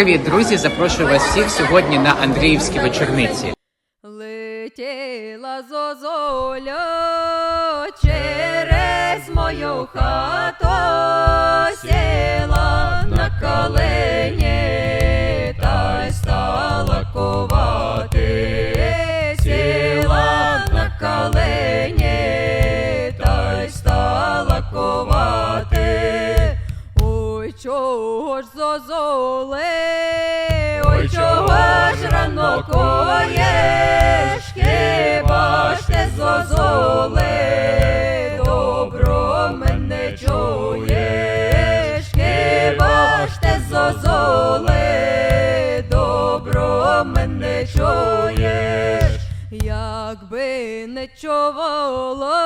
Привіт, друзі! Запрошую вас всіх сьогодні на Андріївські вечорниці. Летіла зозоля через мою хату, чого ж зозуле, ой, чого ж рано коєш, хіба ж ти зозуле, добро мене чуєш, хіба ж ти зозуле, добро мене чуєш, якби не чувало,